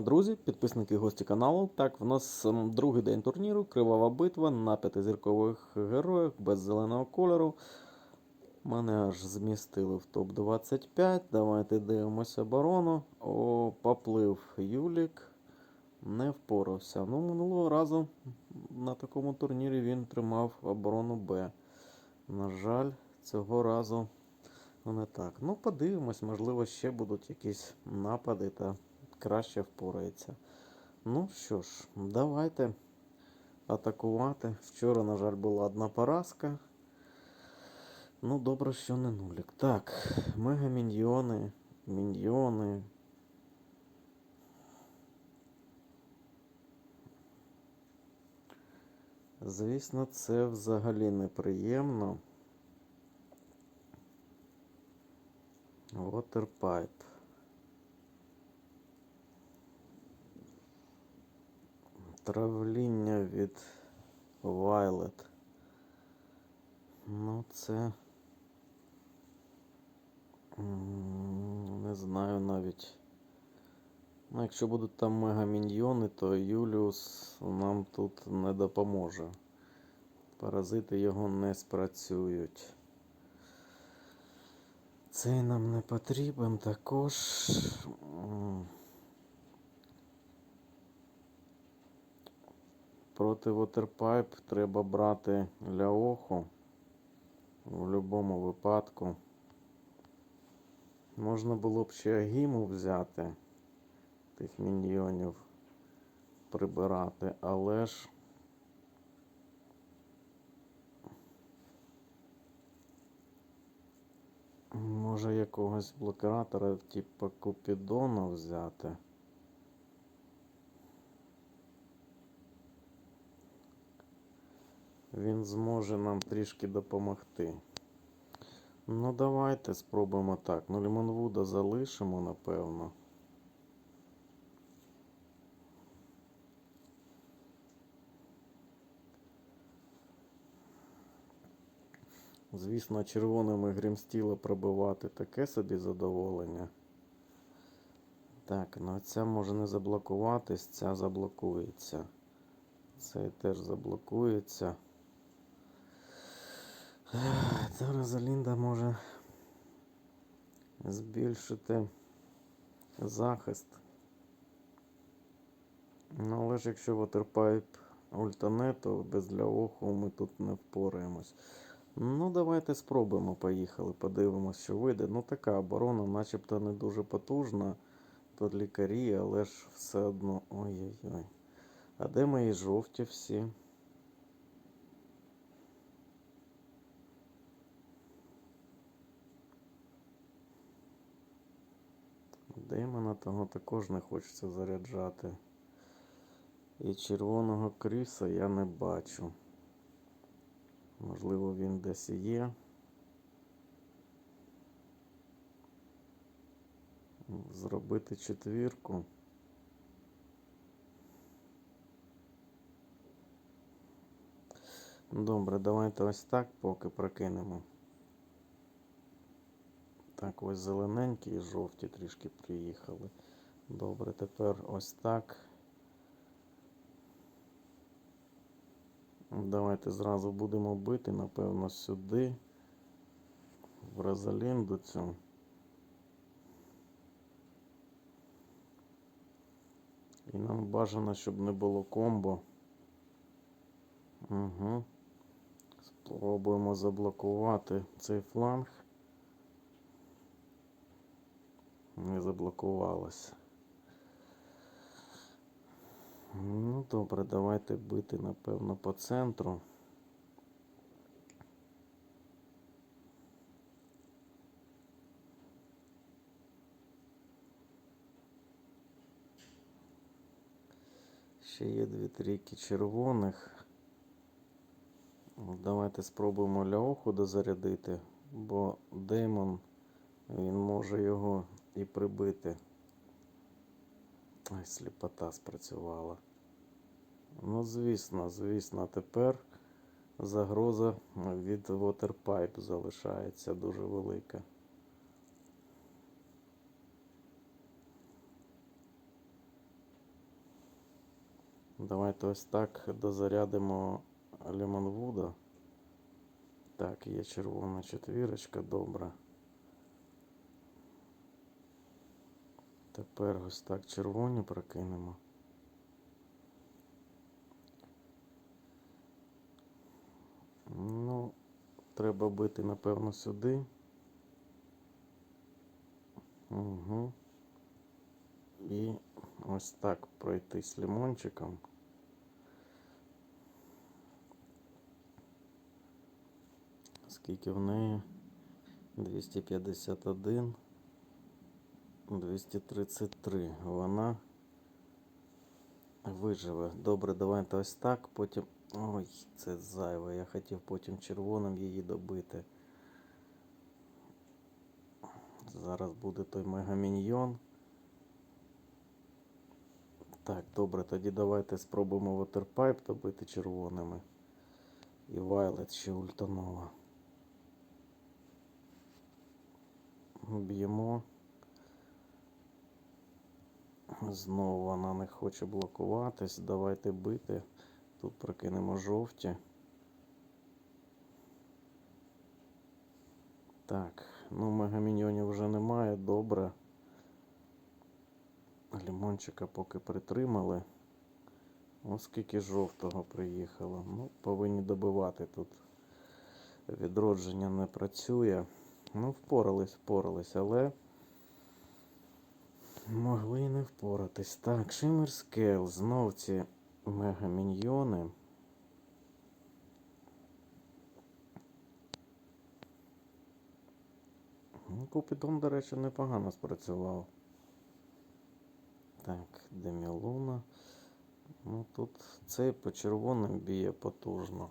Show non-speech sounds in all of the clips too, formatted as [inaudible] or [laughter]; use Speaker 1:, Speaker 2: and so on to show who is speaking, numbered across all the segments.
Speaker 1: Друзі, підписники гості каналу. Так, в нас ем, другий день турніру, кривава битва на п'ятизіркових героях без зеленого кольору. Мене аж змістили в топ-25. Давайте дивимося оборону. О, поплив Юлік. Не впорався. Ну, минулого разу на такому турнірі він тримав оборону Б. На жаль, цього разу не так. Ну, подивимось, можливо, ще будуть якісь напади та краще впорається. Ну що ж, давайте атакувати. Вчора, на жаль, була одна поразка. Ну, добре, що не нулік. Так, мегаміньйони, міньйони. Звісно, це взагалі неприємно. Waterpipe. Травління від Violet. Ну, це. Не знаю навіть. Ну, якщо будуть там мегаміньйони, то Юліус нам тут не допоможе. Паразити його не спрацюють. Цей нам не потрібен також. Проти Waterpipe треба брати Ляоху в будь-якому випадку. Можна було б ще Агіму взяти, тих міньйонів прибирати, але ж. Може якогось блокиратора, типу Купідона взяти. Він зможе нам трішки допомогти. Ну, давайте спробуємо так. Ну, Лімонвуда залишимо, напевно. Звісно, червоними грімстіла пробивати таке собі задоволення. Так, ну ця може не заблокуватись, ця заблокується. Цей теж заблокується. Ця Розалінда може збільшити захист. Ну, але ж якщо Waterpipe ультане, то без ляоху ми тут не впораємось. Ну, давайте спробуємо. Поїхали, подивимось, що вийде. Ну, така оборона, начебто не дуже потужна. Тут лікарі, але ж все одно. Ой-ой-ой. А де мої жовті всі? Демона того також не хочеться заряджати. І червоного кріса я не бачу. Можливо, він десь і є. Зробити четвірку. Добре, давайте ось так поки прокинемо. Так, ось зелененькі і жовті трішки приїхали. Добре, тепер ось так. Давайте зразу будемо бити, напевно, сюди. В Розалінду цю. І нам бажано, щоб не було комбо. Угу. Спробуємо заблокувати цей фланг. Не заблокувалося. Ну, добре, давайте бити, напевно, по центру. Ще є дві трійки червоних. Давайте спробуємо Ляоху дозарядити, бо Деймон він може його і прибити. Ай, сліпота спрацювала. Ну, звісно, звісно, тепер загроза від Waterpipe залишається дуже велика. Давайте ось так дозарядимо Лемонвуда. Так, є червона четвірочка, добре. Тепер ось так червоні прокинемо. Ну, треба бити, напевно, сюди. Угу. І ось так пройти з лимончиком. Скільки в неї? 251. 233. Вона виживе. Добре, давайте ось так. Потім. Ой, це зайве. Я хотів потім червоним її добити. Зараз буде той мегаміньйон. Так, добре, тоді давайте спробуємо Waterpipe добити червоними. І Violet ще ультанова. Б'ємо. Знову вона не хоче блокуватись. Давайте бити. Тут прокинемо жовті. Так, ну мегаміньйонів вже немає, добре. Лімончика поки притримали. Ось скільки жовтого приїхало. Ну, повинні добивати тут. Відродження не працює. Ну, впорались, впорались, але могли не впоратись. Так, Шиммер Скейл. Знов ці мегаміньйони. Ну, Купідон, до речі, непогано спрацював. Так, Демілуна. Ну тут цей по червоним б'є потужно.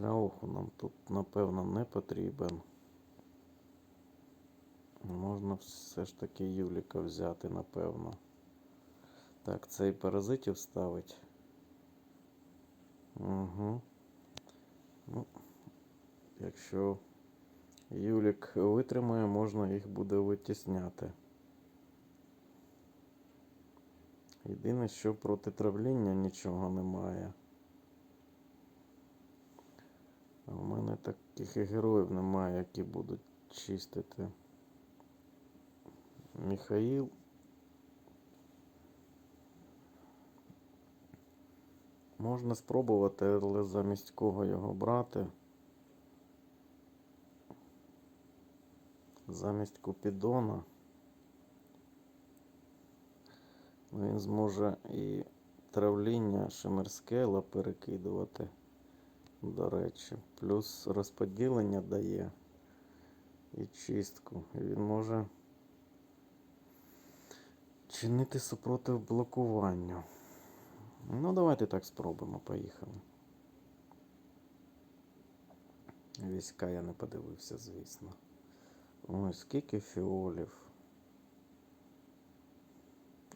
Speaker 1: Для оху нам тут, напевно, не потрібен. Можна все ж таки Юліка взяти, напевно. Так, цей паразитів ставить. Угу. Ну, якщо Юлік витримає, можна їх буде витісняти. Єдине, що проти травління нічого немає. В мене таких героїв немає, які будуть чистити. Міхаїл. Можна спробувати, але замість кого його брати. Замість Купідона. Він зможе і травління Шимерскейла перекидувати, до речі. Плюс розподілення дає і чистку. Він може чинити супротив блокуванню. Ну, давайте так спробуємо, поїхали. Війська я не подивився, звісно. Ой, скільки фіолів.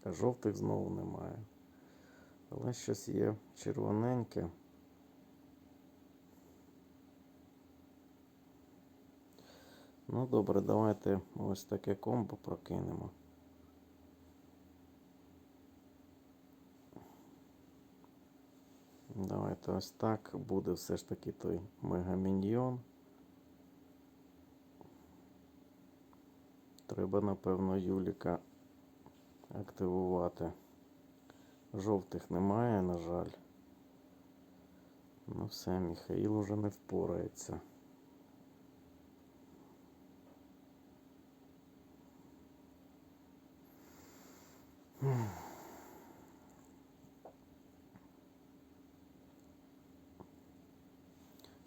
Speaker 1: Жовтих знову немає. Але щось є червоненьке. Ну добре, давайте ось таке комбо прокинемо. Давайте ось так. Буде все ж таки той мегаміньйон. Треба, напевно, Юліка активувати. Жовтих немає, на жаль. Ну все, Міхаїл уже не впорається.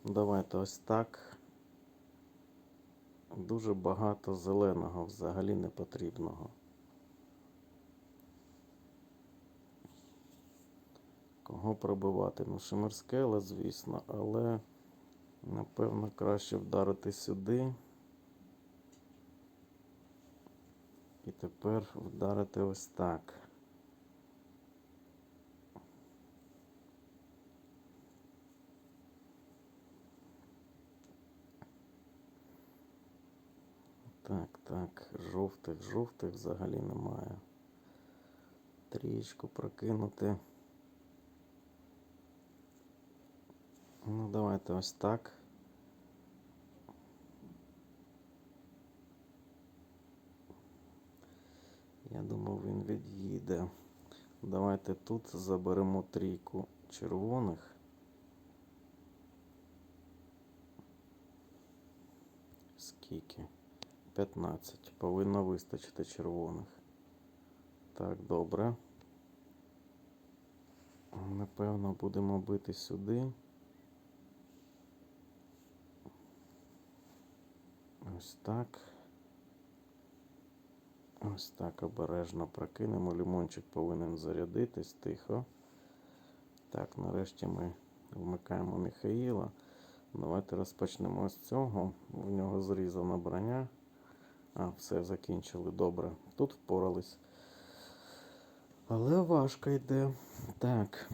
Speaker 1: Давайте ось так. Дуже багато зеленого взагалі не потрібного. Кого пробивати? Ну, Шимерскела, звісно, але напевно краще вдарити сюди. І тепер вдарити ось так. Так, так, жовтих, жовтих взагалі немає. Трієчку прокинути. Ну, давайте ось так. Я думав, він від'їде. Давайте тут заберемо трійку червоних. Скільки? 15. Повинно вистачити червоних. Так, добре. Напевно, будемо бити сюди. Ось так. Ось так обережно прокинемо. Лімончик повинен зарядитись тихо. Так, нарешті ми вмикаємо Михаїла. Давайте розпочнемо з цього. В нього зрізана броня. А, все, закінчили. Добре. Тут впорались. Але важко йде. Так.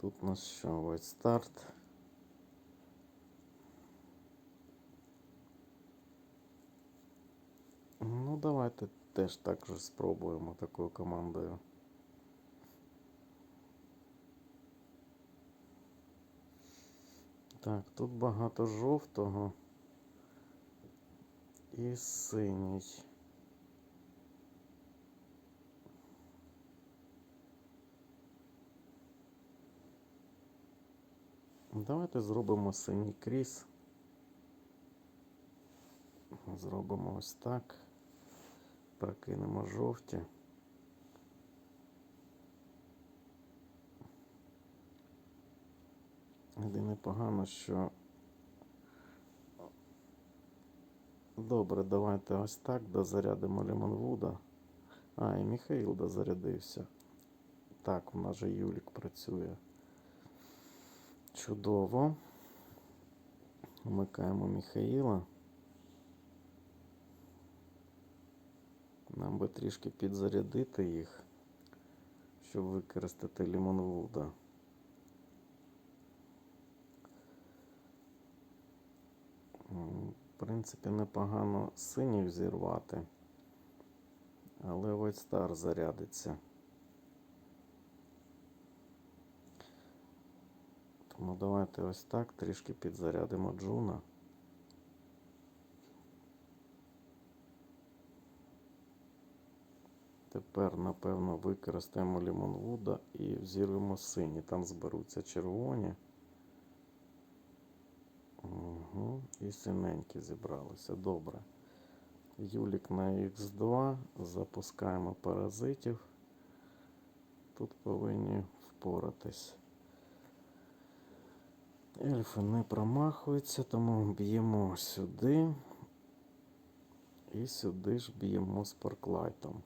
Speaker 1: Тут у нас що? White старт. Ну, давайте теж так же спробуємо такою командою. Так, тут багато жовтого і синій. Давайте зробимо синій кріс. Зробимо ось так. Прокинемо жовті. Єдине погано, що. Добре, давайте ось так дозарядимо Лімонвуда. А, і Міхаїл дозарядився. Так, у нас же Юлік працює. Чудово. Вмикаємо Міхаїла. Нам би трішки підзарядити їх, щоб використати Лімонвуда. В принципі, непогано синіх зірвати, але White Star зарядиться. Тому давайте ось так трішки підзарядимо Джуна. Тепер, напевно, використаємо Лімонвуда і взірвемо сині. Там зберуться червоні. Угу. І синенькі зібралися. Добре. Юлік на Х2. Запускаємо паразитів. Тут повинні впоратись. Ельфи не промахуються, тому б'ємо сюди. І сюди ж б'ємо спарклайтом.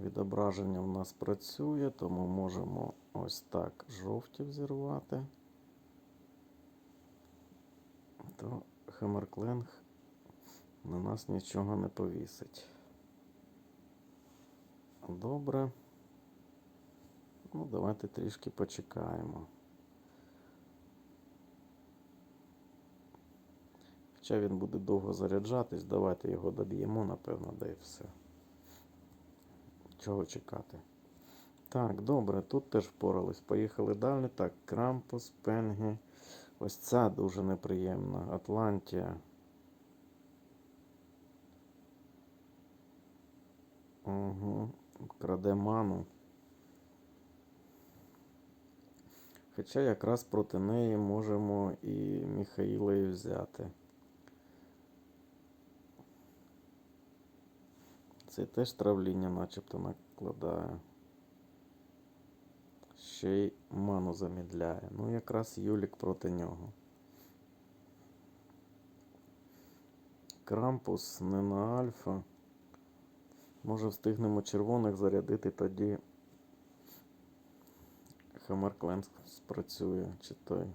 Speaker 1: Відображення в нас працює, тому можемо ось так жовті взірвати. То Хемеркленг на нас нічого не повісить. Добре. Ну, давайте трішки почекаємо. Хоча він буде довго заряджатись, давайте його доб'ємо, напевно, да і все. Чого чекати? Так, добре, тут теж впорались. Поїхали далі. Так, Крампус, Пенгі. Ось ця дуже неприємна. Атлантія. Угу. Краде ману. Хоча якраз проти неї можемо і Міхаїла і взяти. Це теж травління начебто накладає. Ще й ману замідляє. Ну, якраз Юлік проти нього. Крампус не на альфа. Може встигнемо червоних зарядити тоді. Хаммеркленг спрацює, чи той.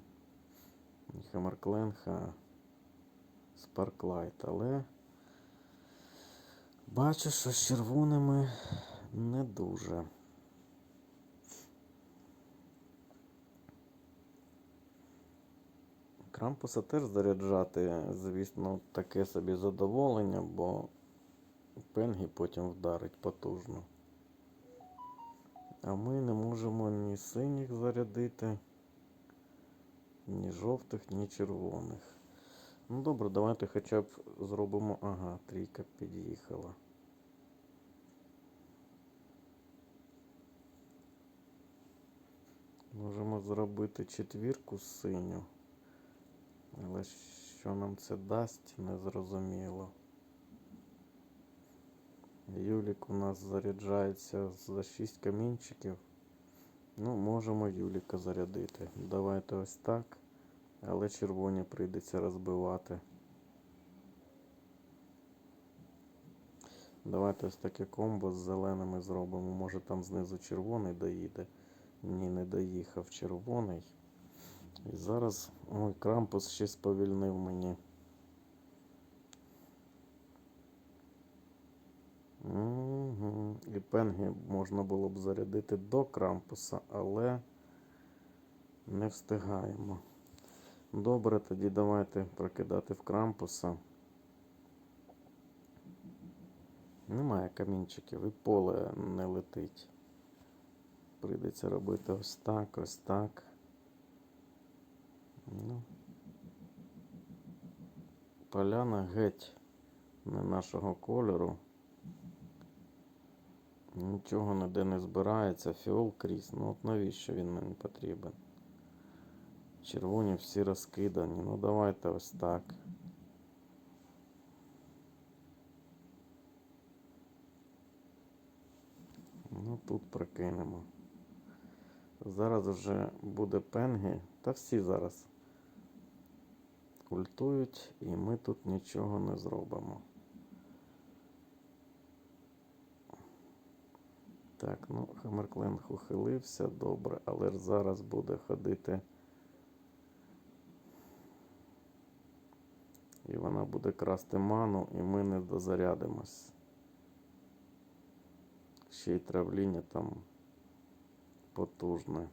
Speaker 1: Не Хаммеркленг, а Спарклайт, але бачу, що з червоними не дуже. Крампуса теж заряджати, звісно, таке собі задоволення, бо Пенгі потім вдарить потужно. А ми не можемо ні синіх зарядити, ні жовтих, ні червоних. Ну добре, давайте хоча б зробимо. Ага, трійка під'їхала. Можемо зробити четвірку синю. Але що нам це дасть, не зрозуміло. Юлік у нас заряджається за 6 камінчиків. Ну, можемо Юліка зарядити. Давайте ось так. Але червоні прийдеться розбивати. Давайте ось таке комбо з зеленими зробимо. Може там знизу червоний доїде. Ні, не доїхав червоний. І зараз. Ой, крампус ще сповільнив мені. Угу. І пенги можна було б зарядити до крампуса, але не встигаємо. Добре, тоді давайте прокидати в крампуса. Немає камінчиків і поле не летить. Прийдеться робити ось так, ось так. Ну. Поляна геть не нашого кольору. Нічого ніде не збирається. Фіол крізь. Ну от навіщо він мені потрібен? Червоні всі розкидані. Ну давайте ось так. Ну тут прокинемо. Зараз вже буде пенги. Та всі зараз ультують, і ми тут нічого не зробимо. Так, ну, Хаммеркленг ухилився, добре, але ж зараз буде ходити. І вона буде красти ману, і ми не дозарядимось. Ще й травління там потужне.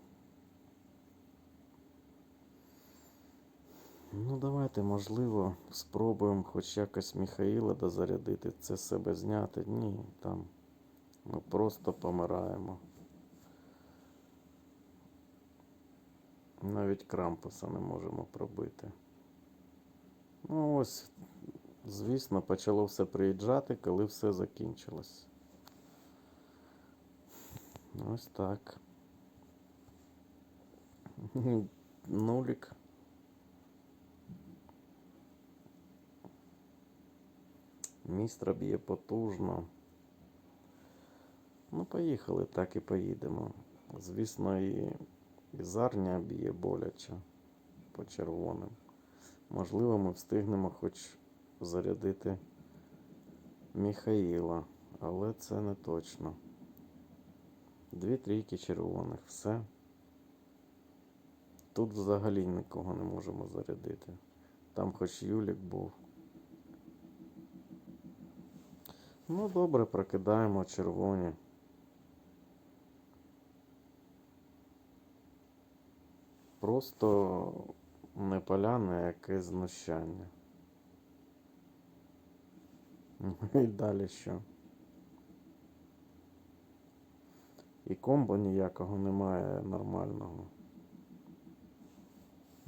Speaker 1: Ну, давайте, можливо, спробуємо хоч якось Міхаїла дозарядити, це себе зняти. Ні, там ми просто помираємо. Навіть крампуса не можемо пробити. Ну ось, звісно, почало все приїжджати, коли все закінчилось. Ось так. [laughs] Нулік. Містра б'є потужно. Ну, поїхали, так і поїдемо. Звісно, і, і зарня б'є боляче по червоним. Можливо, ми встигнемо хоч зарядити Міхаїла, але це не точно. Дві трійки червоних, все. Тут взагалі нікого не можемо зарядити. Там хоч Юлік був. Ну, добре, прокидаємо червоні. Просто не поляна, а якесь знущання. [laughs] І далі що? І комбо ніякого немає нормального.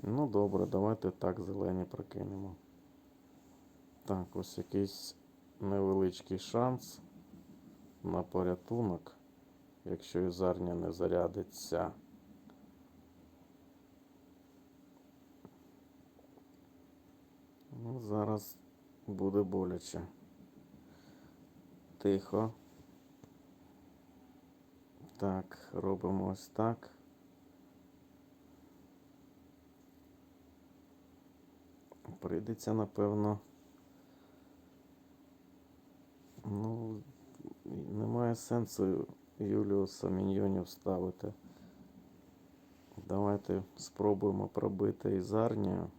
Speaker 1: Ну добре, давайте так зелені прокинемо. Так, ось якийсь невеличкий шанс на порятунок, якщо ізарня не зарядиться. Ну, зараз буде боляче. Тихо. Так, робимо ось так. Прийдеться, напевно. Ну, немає сенсу Юліуса міньйонів ставити. Давайте спробуємо пробити ізарнію,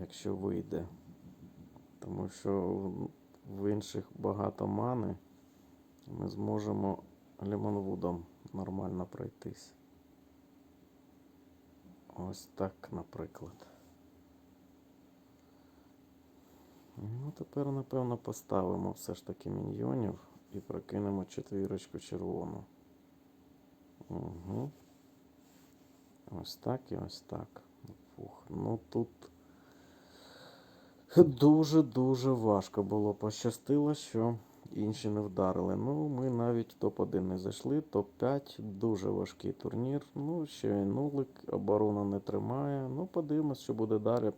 Speaker 1: якщо вийде. Тому що в інших багато мани ми зможемо Лімонвудом нормально пройтись. Ось так, наприклад. Ну, тепер, напевно, поставимо все ж таки міньйонів і прокинемо четвірочку червону. Угу. Ось так і ось так. Фух. Ну тут дуже-дуже важко було. Пощастило, що інші не вдарили. Ну, ми навіть в топ-1 не зайшли. Топ-5 дуже важкий турнір. Ну, ще й нулик, оборона не тримає. Ну, подивимось, що буде далі.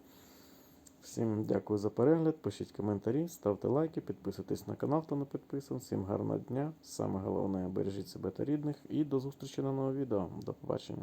Speaker 1: Всім дякую за перегляд. Пишіть коментарі, ставте лайки, підписуйтесь на канал, хто не підписаний. Всім гарного дня. Саме головне, бережіть себе та рідних. І до зустрічі на новому відео. До побачення.